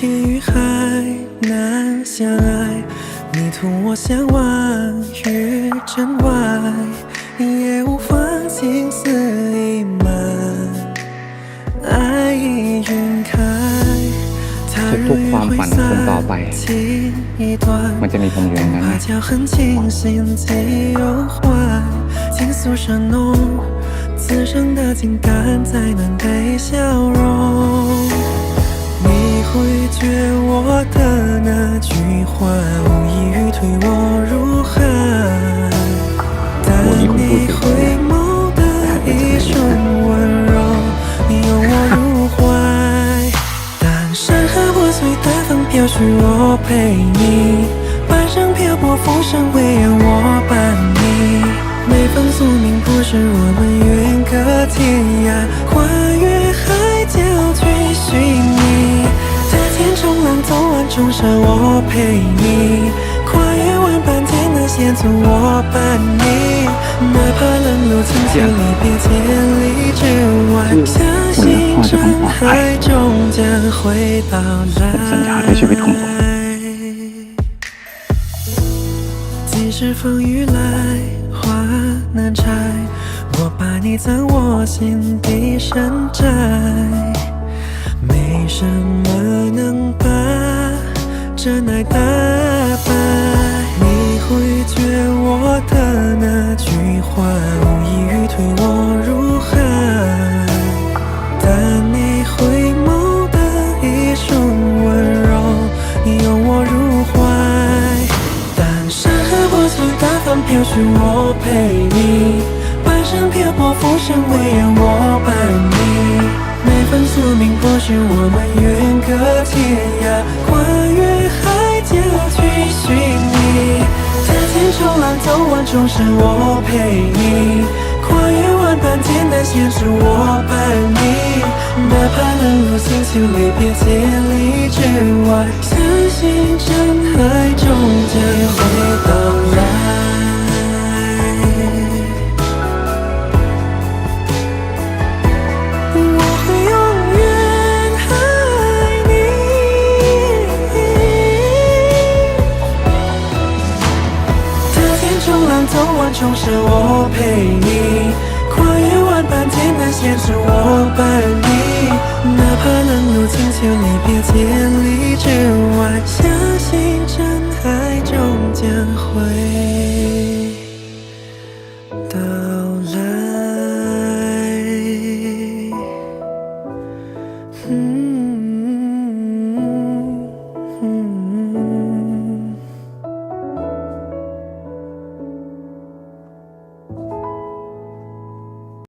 天与海难相爱，你图我相忘于尘外，也无妨情丝已满，爱已晕开。他日约会散，情已断。 มันจะมีผมอยู่อย่างนั้น 把 นะ 脚痕清心几忧怀，情愫深浓，此生的情感才能被消融。 你回绝我的那句话，无异于推我入海。但你回眸的一瞬温柔，拥我入怀。当山河破碎，大风飘絮，我陪你；半生漂泊，浮生唯愿我伴你。每封宿命，不是我们走完重山我陪你跨越万般艰难险阻我伴你哪怕冷落清秋离别千里之外相信真爱终将会到。来即使风雨来花难拆我把你藏我心底深宅。没什么真爱打败。你回绝我的那句话，无异于推我入海。但你回眸的一瞬温柔，拥我入怀。当山河破碎，大风飘絮，我陪你；半生漂泊，浮生未央我伴你。每份宿命，或许我们远隔天涯，浪，走完重山，我陪你；跨越万般艰难险阻，我伴你。哪怕冷落星球，离别千里之外，相信走完重生，我陪你。跨越万般艰难险阻，我伴你，哪怕能如此。